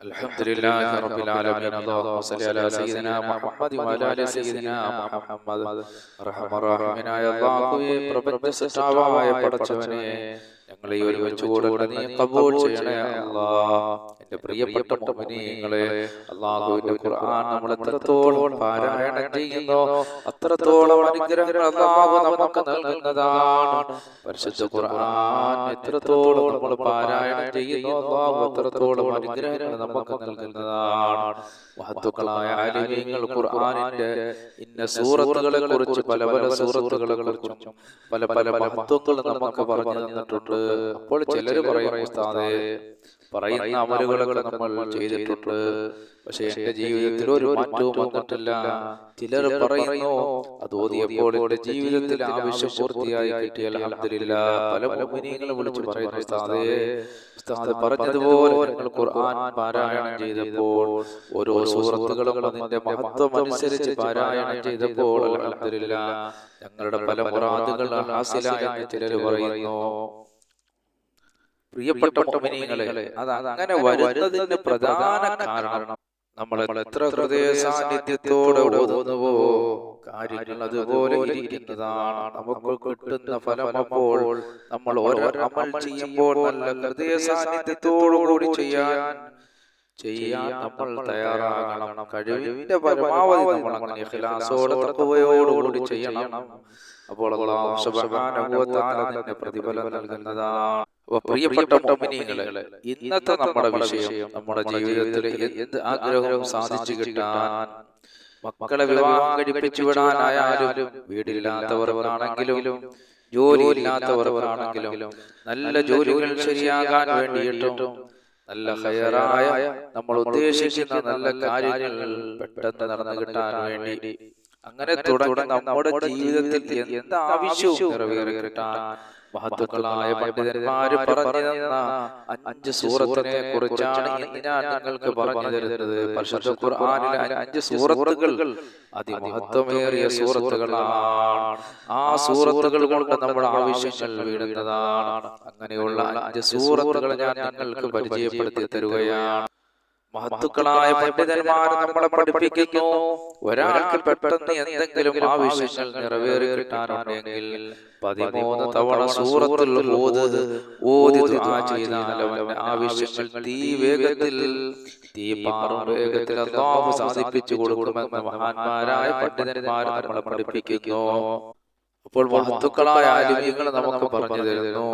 الحمد لله رب العالمين اللهم صل على سيدنا محمد وعلى ال سيدنا മുഹമ്മദ് റഹ്മറാഹിമിനായ അല്ലാഹുവേ പ്രപഞ്ച സൃഷ്ടാവായ പടച്ചവനെ ഞങ്ങളെ ഈ ഒരുമിച്ച് കൂടുന്ന നീ കബൂൽ ചെയ്യണേ അല്ലാഹ് എന്റെ പ്രിയപ്പെട്ട മുഅ്മിനീങ്ങളെ അള്ളാഹുവിന്റെ ഖുർആൻ നമ്മൾ എത്രത്തോളം പാരായണം ചെയ്യുന്നു അത്രത്തോളം അനുഗ്രഹങ്ങൾ അല്ലാഹു നമുക്ക് നൽകുന്നതാണ്. പരിശുദ്ധ ഖുർആൻ എത്രത്തോളം നമ്മൾ പാരായണം ചെയ്യുന്നു അല്ലാഹു അത്രത്തോളം അനുഗ്രഹങ്ങൾ നമുക്ക് നൽകുന്നതാണ്. മഹത്തുക്കളായ ആലിമീങ്ങൾ ഖുർആനിന്റെ ഇന്ന സൂറത്തുകളെ കുറിച്ച് പല പല സൂറത്തുകളെ കുറിച്ചും പല പല മഹത്വങ്ങൾ നമുക്ക് പറഞ്ഞു തന്നിട്ടുണ്ട്. അപ്പോൾ ചിലര് പറയും ഉസ്താദേ പറയുന്ന അമലുകളൊക്കെ നമ്മൾ ചെയ്തിട്ടുണ്ട്. പക്ഷെ എന്റെ ജീവിതത്തിൽ ഒരു മാറ്റവും വന്നിട്ടില്ല. ചിലർ പറയുന്നു അത് ഓതിയപ്പോൾ എന്റെ ജീവിതത്തിൽ ആവശ്യം പൂർത്തിയായി കിട്ടിയ അൽഹംദുലില്ല. പല മുഅ്മിനീങ്ങളും വിളിച്ചു പറയുന്നു ഉസ്താദേ ഉസ്താദ് പറഞ്ഞതുപോലെ നിങ്ങൾ ഖുർആൻ പാരായണം ചെയ്തപ്പോൾ ഓരോ സൂറത്തുകളും അതിന്റെ മഹത്വം അനുസരിച്ച് പാരായണം ചെയ്തപ്പോൾ അൽഹംദുലില്ല. ഞങ്ങളുടെ പല മുറാദുകൾ ഹാസിലായി എന്ന് ചിലർ പറയുന്നു. പ്രിയപ്പെട്ട മുഅ്മിനീങ്ങളെ അത് അങ്ങനെ വരുന്നതിന്റെ പ്രധാന കാരണം നമ്മൾ എത്ര ഹൃദയ സാന്നിധ്യത്തോടെ ഓതുന്നുവോ? കാര്യങ്ങൾ അതുപോലെ ഇരിക്കുന്നതാണ് നമുക്ക് കിട്ടുന്ന ഫലം അപ്പോൾ നമ്മൾ ഓരോ അമൽ ചെയ്യുമ്പോൾ നല്ല ഹൃദയ സാന്നിധ്യത്തോടുകൂടി ചെയ്യാൻ ചെയ്യാൻ നമ്മൾ തയ്യാറാകണം. കഴിവിന്റെ പരമാവധി നമ്മൾ അങ്ങനെ ഇഖ്ലാസോടെ തഖ്വയോടുകൂടി ചെയ്യണം. അപ്പോൾ അല്ലാഹു സുബ്ഹാനഹു വ തആല പ്രതിഫലം നൽകുന്നതാണ്. പ്രിയപ്പെട്ട ഇന്നത്തെ നമ്മുടെ വിഷയം നമ്മുടെ ജീവിതത്തിൽ എന്ത് ആഗ്രഹവും സാധിച്ചു കിട്ടാൻ മക്കളെ വിവാഹം കഴിപ്പിച്ചു വിടാനായാലും വീടില്ലാത്തവർക്കാണെങ്കിലും ജോലി ഇല്ലാത്തവർക്കാണെങ്കിലും നല്ല ജോലികൾ ശരിയാകാൻ വേണ്ടിയിട്ടും നല്ല ഹയറായ നമ്മൾ ഉദ്ദേശിക്കുന്ന നല്ല കാര്യങ്ങൾ പെട്ടെന്ന് നടന്നു കിട്ടാൻ വേണ്ടി അങ്ങനെ തുടങ്ങി നമ്മുടെ ജീവിതത്തിൽ എന്ത് ആവശ്യവും നിറവേറി കിട്ടാൻ മഹത്തുക്കളായ പണ്ഡിതന്മാര് പറഞ്ഞു തന്ന അഞ്ച് സൂറത്തിനെ കുറിച്ചാണ് ഇന്ന് ഞാൻ നിങ്ങൾക്ക് പറഞ്ഞു തരുന്നത്. പരിശുദ്ധ ഖുർആനിലെ അഞ്ച് സൂറത്തുകൾ അതിമഹത്വമേറിയ സൂറത്തുകളാണ്. ആ സൂറത്തുകൾ കൊണ്ട് നമ്മുടെ ആവശ്യങ്ങൾ വീടുന്നതാണ്. അങ്ങനെയുള്ള അഞ്ച് സൂറത്തുകൾ ഞാൻ നിങ്ങൾക്ക് പരിചയപ്പെടുത്തി തരുകയാണ്. മഹത്തുക്കളായ പണ്ഡിതന്മാർ നമ്മളെ പഠിപ്പിക്കുന്നു. ഒരാൾക്ക് പെട്ടെന്ന് എന്തെങ്കിലും ആവശ്യങ്ങൾ നിറവേറി കിട്ടാനുണ്ടെങ്കിൽ പതിമൂന്ന് തവണ സൂറത്തിൽ ഓത് ഓതി ആവശ്യങ്ങൾ തീ വേഗത്തിൽ തീ പാറും വേഗത്തിൽ കൊടുക്കുമെന്ന് മഹാന്മാരായ പണ്ഡിതന്മാർ നമ്മളെ പഠിപ്പിക്കുന്നു. അപ്പോൾ മഹത്തുക്കളായ ആലിമ്യങ്ങൾ നമുക്ക് പറഞ്ഞു തരുന്നു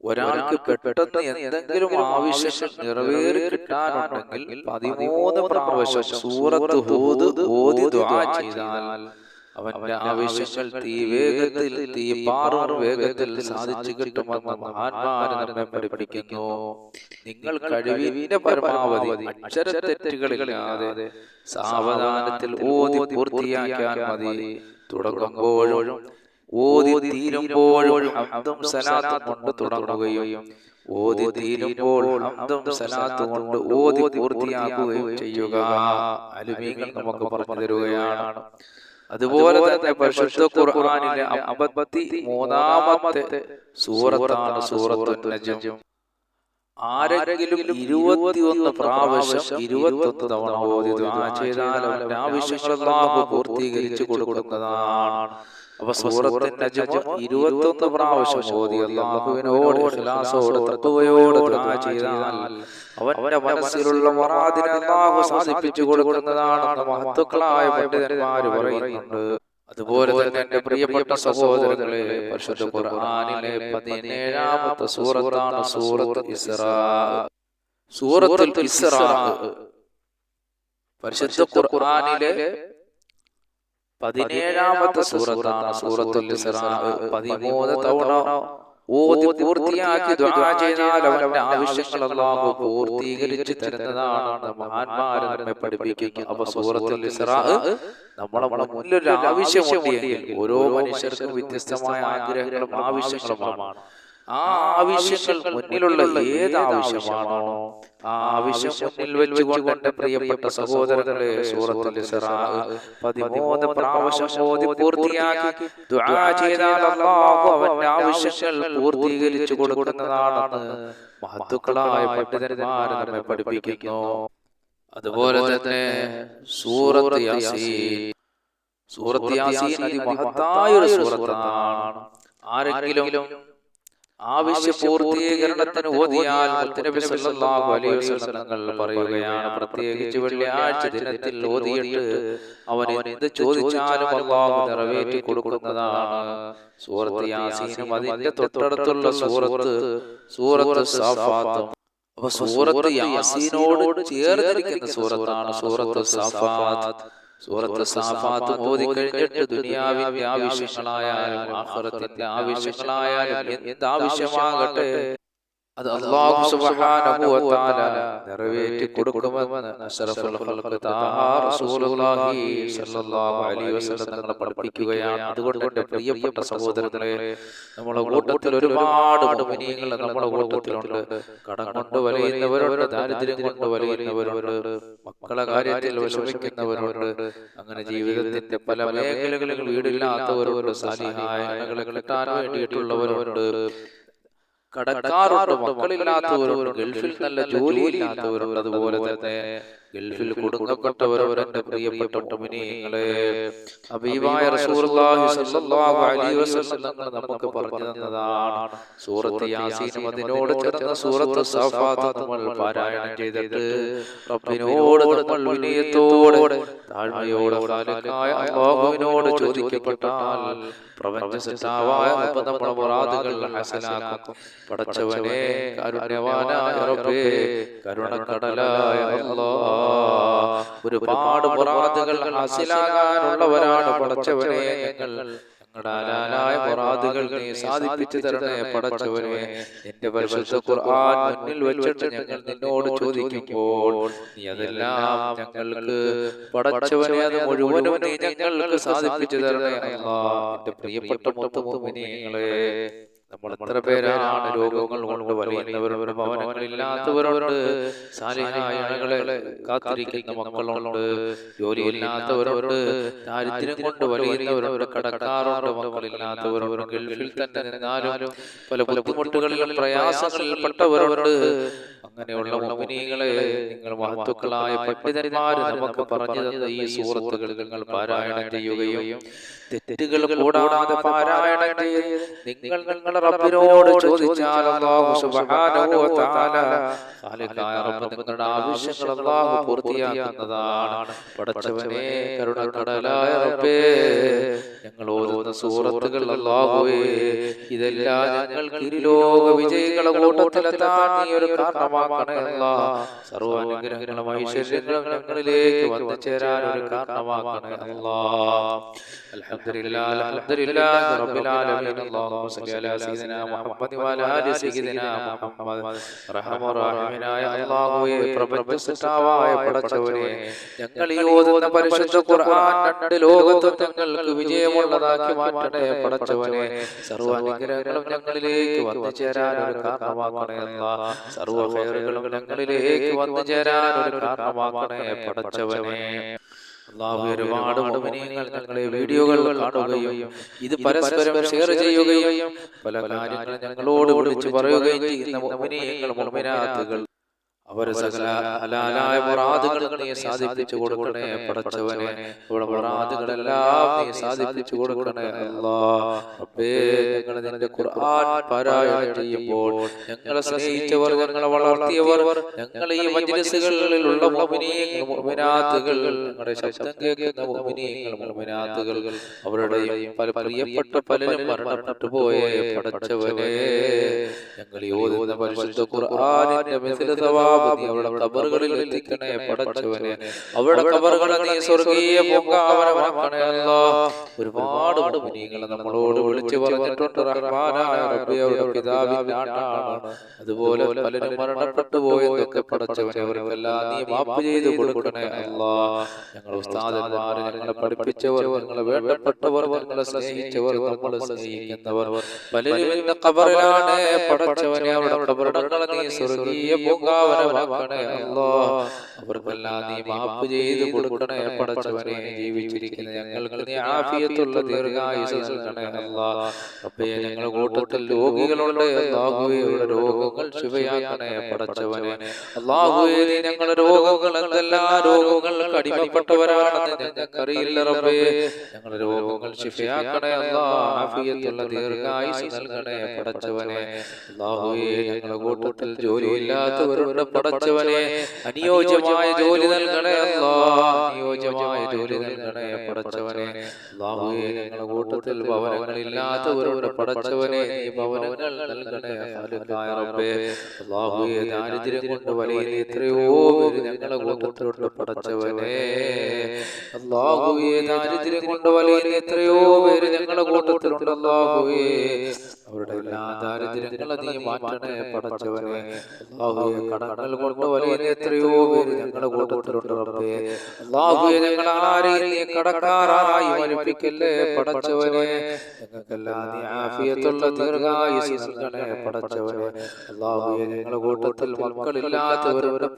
ഒരാൾക്ക് പെട്ടെന്ന് എന്തെങ്കിലും ആവശ്യം നിറവേറി കിട്ടാനുണ്ടെങ്കിൽ പതിമൂന്ന് പ്രാവശ്യം സൂറത്ത് ഹൂദ് ഓതി ദുആ ചെയ്താൽ അവന്റെ ആവശ്യങ്ങൾ തീ വേഗത്തിൽ തീ പാറും വേഗത്തിൽ സാധിച്ചു കിട്ടുമെന്ന് മഹാന്മാര് നമ്മെ പഠിപ്പിക്കുന്നു. നിങ്ങൾ കഴിവിന്റെ പരമാവധി അക്ഷരത്തെറ്റുകളില്ലാതെ സാവധാനത്തിൽ ഓതി പൂർത്തിയാക്കാൻ മതി. തുടങ്ങുമ്പോഴും ഓതി തീരുമ്പോഴും അബ്ദും സലാത്തും കൊണ്ട് തുടങ്ങുകയും ഓതി തീരുമ്പോൾ അബ്ദും സലാത്തും കൊണ്ട് ഓതി പൂർത്തിയാക്കുകയും ചെയ്യുക. അലുമീങ്ങൾ നമുക്ക് പറഞ്ഞു തരുകയാണ്. അതുപോലെ തന്നെ പരിശുദ്ധ ഖുർആനിലെ അമ്പത്തി മൂന്നാമത്തെ സൂറത്താണ് സൂറത്തു നജം. ആരെങ്കിലും ഇരുപത്തിയൊന്ന് പ്രാവശ്യം ഇരുപത്തൊന്ന് തവണ ഓതി ചെയ്താൽ അവന്റെ ആവശ്യങ്ങൾ അല്ലാഹു പൂർത്തീകരിച്ചു കൊടുക്കുന്നതാണ്. അപ്പൊ സൂറത്തിന്റെ നജ്മ് ഇരുപത്തൊന്ന് പ്രാവശ്യം ഓതി. അള്ളാഹുവിനോട് ഇഖ്ലാസോട് തഖ്വയോട് ദുആ ചെയ്താൽ അവന്റെ മനസ്സിലുള്ള മറാദിനെ അള്ളാഹു സാധിപ്പിച്ചു കൊടുക്കുന്നതാണെന്ന് മഹത്തുക്കളായ പണ്ഡിതന്മാര് പറയുന്നുണ്ട്. അതുപോലെ തന്നെ എന്റെ പ്രിയപ്പെട്ട സഹോദരങ്ങളെ പരിശുദ്ധ ഖുർആനിലെ പതിനേഴാമത്തെ സൂറത്താണ് സൂറത്ത് ഇസ്രാ. സൂറത്തുൽ ഇസ്രാ. പരിശുദ്ധ ഖുർആനിലെ പതിനേഴാമത്തെ സൂറത്താണ് സൂറത്തുൽ പതിമൂന്ന് തവണ ഓതി പൂർത്തിയാക്കി ദുആ ചെയ്താൽ അവന്റെ ആവശ്യങ്ങൾ അല്ലാഹു പൂർത്തീകരിച്ചു തരുന്നതാണ് മഹാന്മാരെ നമ്മെ പഠിപ്പിക്കുന്നു. അപ്പൊ സൂറത്തുൽ നമ്മളെ മുന്നിൽ ഒരു ആവശ്യമുണ്ടെങ്കിൽ ഓരോ മനുഷ്യർക്കും വ്യത്യസ്തമായ ആഗ്രഹങ്ങളും ആവശ്യങ്ങളുമാണ്. ആ ആവശ്യങ്ങൾ മുന്നിലുള്ള ഏത് ആവശ്യമാണോ ആ ആവശ്യം മുന്നിൽ വെച്ചുകൊണ്ട് പ്രിയപ്പെട്ട സഹോദരങ്ങളെ സൂറത്തുൽ പതിമൂന്ന് പ്രാവശ്യം ഓതി പൂർത്തിയാക്കി ചെയ്താൽ അവന്റെ ആവശ്യങ്ങൾ പൂർത്തീകരിച്ചു കൊടുക്കുന്നതാണെന്ന് മഹത്തുക്കളായ പണ്ഡിതന്മാർ നമ്മെ പഠിപ്പിക്കുന്നു. അതുപോലെ തന്നെ സൂറത്ത് യാസീൻ. സൂറത്ത് യാസീൻ അതിമഹത്തായ ഒരു സൂറത്താണ്. ആരെങ്കിലും ആവശ്യ പൂർത്തീകരണത്തിന് ഓതിയാൽ മുത്തനബി സല്ലല്ലാഹു അലൈഹി വസല്ലം തങ്ങൾ പറയുകയാണ് പ്രത്യേകിച്ച് വെള്ളിയാഴ്ച ദിനത്തിൽ ഓതിയിട്ട് അവൻ എന്ത് ചോദിച്ചാലും അള്ളാഹു നിറവേറ്റി കൊടുക്കുന്നതാണ്. സൂറത്ത് യാസീനും അതിന്റെ തൊട്ടടുത്തുള്ള സൂറത്ത് സൂറത്ത് സാഫാത്തും. അപ്പൊ സൂറത്ത് യാസീനോട് ചേർന്നിരിക്കുന്ന സൂറത്താണ് സൂറത്ത് സാഫാത്ത്. സൂറത്ത് സാഫാത്ത് ഓതി കഴിഞ്ഞിട്ട് ദുനിയാവിന്റെ ആവശ്യങ്ങളായാലും ആഹ്റത്തിന്റെ ആവശ്യങ്ങളായാലും എന്ത് ആവശ്യമാകട്ടെ അത് നിറവേറ്റി കൊടുക്കുമെന്ന് അഷ്റഫുൽ ഖൽഖ് താഹ റസൂലുള്ളാഹി സ്വല്ലല്ലാഹു അലൈഹി വസല്ലം തങ്ങളെ പഠിപ്പിക്കുകയാണ്. അതുകൊണ്ട് എന്റെ പ്രിയപ്പെട്ട സഹോദരങ്ങളെ നമ്മുടെ കൂട്ടത്തിൽ ഒരുപാട് മുഅ്മിനീങ്ങൾ നമ്മുടെ കൂട്ടത്തിലുണ്ട്. കടം കൊണ്ട് വലയുന്നവരുണ്ട് ദാരിദ്ര്യം കൊണ്ട് വലയുന്നവരുണ്ട് മക്കളെ കാര്യത്തിൽ വിഷമിക്കുന്നവരുണ്ട്. അങ്ങനെ ജീവിതത്തിന്റെ പല മേഖലകളിൽ വീടില്ലാത്തവരുണ്ട് സാലിഹായ കിട്ടാൻ വേണ്ടിയിട്ടുള്ളവരുണ്ട്. കടക്കാറുണ്ട് മക്കളില്ലാത്തവരുണ്ട് ഗൾഫിൽ നല്ല ജോലിയില്ലാത്തവരുണ്ട് അതുപോലെ തന്നെ ഗൾഫിൽ കുടുങ്ങപ്പെട്ടവരവരുടെ പ്രിയപ്പെട്ട മുനിങ്ങളെ അബീബായ റസൂലുള്ളാഹി സ്വല്ലല്ലാഹു അലൈഹി വസല്ലം നമുക്ക് പറഞ്ഞു തന്നതാണ്. സൂറത്ത് യാസീൻ അതിനോട് ചേർന്ന സൂറത്ത് സഫാത്ത് നമ്മൾ പാരായണം ചെയ്തിട്ട് റബ്ബിനോട് നമ്മൾ വിനയത്തോടെ താഴ്മയോടെ അല്ലാഹുവിനോട് ചോദിക്കപ്പെട്ടാൽ പ്രപഞ്ചസത്താവായ നമ്മുടെ മുറാദുകൾ ഹസനാക്കും. പടച്ചവനെ കാരുണ്യവാനായ റബ്ബേ കരുണക്കടലായ അല്ലാഹ് ഒരുപാട് പുറാതുകൾ ഹാസിലാകാനുള്ളവരാണ് പടച്ചവനെ. ഞങ്ങൾ ഖുർആൻ മുന്നിൽ ഞങ്ങൾ നിന്നോട് ചോദിക്കുമ്പോൾ ഞങ്ങൾക്ക് അത് മുഴുവനും സാധിപ്പിച്ചു തരണേ. പ്രിയപ്പെട്ട മുത്തുമുമിനികളെ നമ്മൾ എത്ര പേരാണ് രോഗങ്ങൾ കൊണ്ട് വലയുന്നവരുണ്ട് ഭവനങ്ങളില്ലാത്തവരുണ്ട്. സാലിഹായ ആളുകളെ കാത്തിരിക്കുന്ന മക്കളുണ്ട്. ജോലിയില്ലാത്തവരുണ്ട്. ദാരിദ്ര്യം കൊണ്ട് വലയുന്നവരുണ്ട് കടക്കാറുണ്ട് മക്കളില്ലാത്തവരുണ്ട്. ഗൾഫിൽ തന്നെ നിന്നാലും പല ബുദ്ധിമുട്ടുകളിലും പ്രയാസങ്ങളിൽ പെട്ടവരുണ്ട് അങ്ങനെയുള്ള മുമിനികളെ നിങ്ങൾ മഹത്വക്കളായ പണ്ഡിതന്മാര് നമുക്ക് പറഞ്ഞു തന്ന ഈ സൂറത്തുകൾ നിങ്ങൾ പാരായണം ചെയ്യുകയും തെറ്റുകൾ കൂടാതെ പാരായണം ചെയ്ത് നിങ്ങൾ നിങ്ങളുടെ റബ്ബിനോട് ചോദിച്ചാൽ അല്ലാഹു സുബ്ഹാനഹു വ തആല ഖാലിഖായ റബ്ബ് നിങ്ങളുടെ ആവശ്യങ്ങൾ അല്ലാഹു പൂർത്തിയാക്കുന്നതാണ്. പടച്ചവനെ കരുണക്കടലായ റബ്ബേ ഞങ്ങൾ ഓതുന്ന സൂറത്തുകൾ അല്ലാഹുവേ ഇതെല്ലാം ഞങ്ങൾക്ക് ഇരുലോക വിജയികളെ കൂട്ടത്തിലെത്താൻ നീ ഒരു കാരണമാക്കണേ അല്ലാ. സർവാനുഗ്രഹങ്ങളും ഐശ്വര്യങ്ങളും ഞങ്ങളിലേക്ക് വന്നു ചേരാൻ ഒരു കാരണമാക്കണേ അല്ലാ. അൽഹംദുലില്ലാ അൽഹംദുലില്ലാ റബ്ബിൽ ആലമീൻ. അല്ലാഹുമ്മ സ്വല്ലി അലാ സയ്യിദിനാ മുഹമ്മദ് വഅലാ ആലി മുഹമ്മദ് റഹമ റഹീമായ അല്ലാഹുവേ പ്രപഞ്ച സൃഷ്ടാവായ പടച്ചവനെ ഞങ്ങൾ ഈ ഓതുന്ന പരിശുദ്ധ ഖുർആൻ രണ്ട് ലോകത്ത് തങ്ങൾക്ക് വിജയമുള്ളതാക്കി മാറ്റണേ പടച്ചവനെ. സർവ അനുഗ്രഹങ്ങളും ഞങ്ങളിലേക്ക് വന്നു ചേരാൻ ഒരു കാരണമാക്കണേ അല്ലാ. സർവ ഖൈറുകളും ഞങ്ങളിലേക്ക് വന്നു ചേരാൻ ഒരു കാരണമാക്കണേ പടച്ചവനെ. അള്ളാഹു ഒരുപാട് മുഅ്മിനീങ്ങൾ ഞങ്ങളെ വീഡിയോകൾ കാണുകയും ഇത് പരസ്പരം ഷെയർ ചെയ്യുകയും പല കാര്യങ്ങളും ഞങ്ങളോട് വിളിച്ചു പറയുകയും ചെയ്യുന്ന മുഅ്മിനീങ്ങൾ മുഅ്മിനാത്തുകൾ അവരെ സകല ഹലാലായ മുറാദുകളെ നീ സാധിപ്പിച്ചു കൊടുക്കണേ പടച്ചവനെ. ഇവിടെ മുറാദുകളെല്ലാം നീ സാധിപ്പിച്ചു കൊടുക്കണേ ഞങ്ങൾ നിന്റെ ഖുർആൻ പാരായണം ചെയ്യുമ്പോൾ ഞങ്ങളെ സ്നേഹിച്ചവർ ഞങ്ങളെ വളർത്തിയവർ ഞങ്ങൾ ഈ മജ്ലിസുകളിലുള്ള മുഅ്മിനീങ്ങൾ മുഅ്മിനാത്തുകൾ ഞങ്ങളുടെ ശബ്ദം കേൾക്കുന്ന മുഅ്മിനീങ്ങൾ മുഅ്മിനാത്തുകൾ അവരുടെ പല പ്രിയപ്പെട്ട പലരും മരണപ്പെട്ടു പോയ പടച്ചവനെ. ഞങ്ങൾ ഓതുന്ന പരിശുദ്ധ ഖുർആനിന്റെ മിസ്ല സവാബ് നീ അവരുടെ ഖബറുകളിൽ എത്തിക്കണേ പടച്ചവനെ. അവരുടെ ഖബറുകളെ നീ സ്വർഗീയ പൂങ്കാവനമാക്കണേ ഒരുപാട് മുനികളെ നമ്മളോട് വിളിച്ചു പറഞ്ഞിട്ടുണ്ട്. റഹ്മാനായ റബ്ബി അവരുടെ പിതാവിന്റെ ആണ്ടാണ് അതുപോലെ പലരും മരണപ്പെട്ടു പോയതൊക്കെ പടച്ചവനെ അവർക്കെല്ലാം നീ മാപ്പ് ചെയ്ത് കൊടുക്കണേ അല്ലാ. ഞങ്ങൾ ഉസ്താദന്മാരെ ഞങ്ങളെ പഠിപ്പിച്ചവർ ഞങ്ങളെ വേണ്ടപ്പെട്ടവർ ഞങ്ങളെ സ്നേഹിച്ചവർ നമ്മളെ സ്നേഹിക്കുന്നവർ. പലരും ഇന്ന് ഖബറിലാണ് പടച്ചവനെ അവരുടെ നീ സ്വർഗീയ പൂങ്കാവനമാക്കണേ അല്ലോ അവർക്കെല്ലാം നീ മാപ്പ് ചെയ്ത് കൊടുക്കണേ പടച്ചവനെ. ജീവിച്ചിരിക്കുന്ന ഞങ്ങൾക്ക് നീ ആഫിയത്തുള്ള ദീർഘായുസ് നൽകണേ. അല്ലോ അപ്പേ ഞങ്ങൾ കൂട്ടത്തിൽ രോഗികളുണ്ട് അല്ലാഹുവേ രോഗങ്ങൾ ശിവയാക്കണേ പടച്ചവനെ. അല്ലാഹുവേ നീ ഞങ്ങളുടെ രോഗങ്ങൾ രോഗങ്ങൾക്ക് അടിമപ്പെട്ടവരാണെന്ന് ഞങ്ങൾക്കറിയില്ല റബ്ബേ. ഞങ്ങളുടെ രോഗങ്ങൾ ശിഫയാക്കണേ അല്ലാ ആഫിയത്തുള്ള ദീർഘായുസ് നൽകണേ പടച്ചവനെ. അല്ലാഹുവേ ഞങ്ങളുടെ കൂട്ടത്തിൽ ജോലിയില്ലാത്തവരുടെ പടച്ചവനെ അനുയോജ്യമായ ജോലി നൽകണേ അല്ലാ. അനുയോജ്യമായ ജോലി നൽകണേ പടച്ചവനെ. അല്ലാഹുവേ ഞങ്ങളുടെ കൂട്ടത്തിൽ ഭവനങ്ങളില്ലാത്തവരുടെ പടച്ചവനെ ഈ ഭവനങ്ങൾ നൽകണേ അല്ലാഹുവേ ദാരിദ്ര്യം കൊണ്ട് വലയുന്ന എത്രയോ പേര് ഞങ്ങളുടെ കൂട്ടത്തിലുണ്ട് പടച്ചവനെ. അല്ലാഹുവേ ദാരിദ്ര്യം കൊണ്ട് വലയുന്ന എത്രയോ പേര് ഞങ്ങളുടെ കൂട്ടത്തിലുണ്ട്. അല്ലാഹുവേ അവരുടെ എല്ലാ ദാരിദ്ര്യങ്ങളെ നീ മാറ്റണേ പടച്ചവനെ. അല്ലാഹുവേ കടങ്ങൾ കൊണ്ട് വലയുന്ന എത്രയോ പേര് ഞങ്ങളുടെ കൂട്ടത്തിലുണ്ട് റബ്ബേ. അല്ലാഹുവേ ഞങ്ങൾ ആരെയും നീ കടക്കാരായി മരിപ്പിക്കല്ലേ പടച്ചവനെ. ഞങ്ങൾക്കെല്ലാം നീ ആഫിയത്തുള്ള ദീർഘായുസ് നൽകണേ പടച്ചവനെ. ഞങ്ങളുടെ കൂട്ടത്തിൽ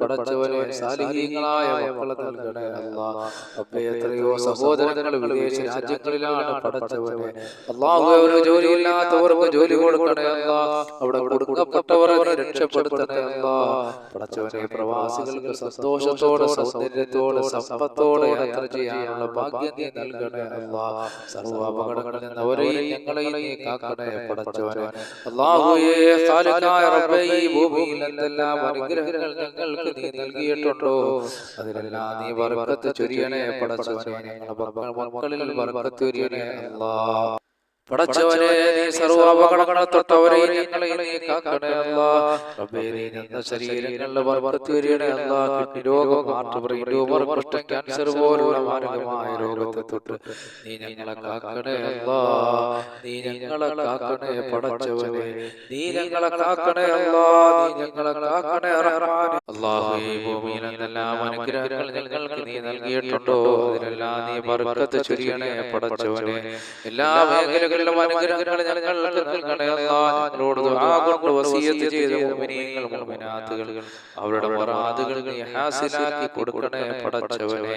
പടച്ചവനെ സാലിഹീങ്ങളായ മക്കളെ നൽകണേ. അപ്പേ എത്രയോ സഹോദരങ്ങൾ വിദേശ രാജ്യങ്ങളിലാണ് പടച്ചവനെ. ഒരു ജോലിയില്ലാത്തവർക്ക് ജോലി കൊടുക്കണേ അല്ലാ. അവിടെ കൊടുക്കപ്പെട്ടവരെ പടച്ചവനെ പ്രവാസികൾക്ക് സന്തോഷത്തോടെ സൗന്ദര്യത്തോടെ സമ്പത്തോടെ യാത്ര ചെയ്യാനുള്ള ഭാഗ്യം നീ നൽകണേ അല്ലാ. സർവ അപകടങ്ങളിൽ നിന്ന് അവരെയും ഞങ്ങളെയും നീ കാക്കണേ പടച്ചവനെ. അല്ലാഹുവേ ഖാലിഖായ റബ്ബേ ഈ ഭൂമിയിൽ എന്തെല്ലാം അനുഗ്രഹങ്ങൾ ഞങ്ങൾക്ക് നീ നൽകിയിട്ടുണ്ടോ? അതിലെല്ലാം നീ ബർക്കത്ത് ചൊരിയണേ പടച്ചവനെ. ഞങ്ങളുടെ മക്കളിൽ വർക്കത്ത് ചൊരിയണേ അല്ലാ. പടച്ചവനെ നീ സർവ ഞങ്ങളെ നീ കാക്കണേ അല്ലാ. റബ്ബേ നീ ശരീരങ്ങളിൽ അല്ലാ. കിഡ്നി രോഗം ഹാർട്ട് ട്യൂമർ കുഷ്ഠം ക്യാൻസർ പോലുള്ള മാരകമായ രോഗത്തെ തൊട്ട് നീ ഞങ്ങളെ കാക്കണേ അല്ലാ. നീ ഞങ്ങളെ കാക്കണേ പടച്ചവനെ. നീ ഞങ്ങളെ കാക്കണേ അല്ലാ. നീ ഞങ്ങളെ കാക്കണേ അനുഗ്രഹങ്ങൾ ഞങ്ങൾക്ക് നീ നൽകിയിട്ടുണ്ടോ? അതിലെല്ലാം നീ ബർക്കത്ത് ചൊരിയണേ പടച്ചവനെ. എല്ലാ മേഖലകളിലും അനുഗ്രഹങ്ങൾ ഞങ്ങൾക്ക് നൽകണേ ഞങ്ങളോട് കൊണ്ട് വസിയത്ത് ചെയ്ത അവരുടെ മറാദുകൾ നീ ഹാസിലാക്കി കൊടുക്കണേ പടച്ചവനെ.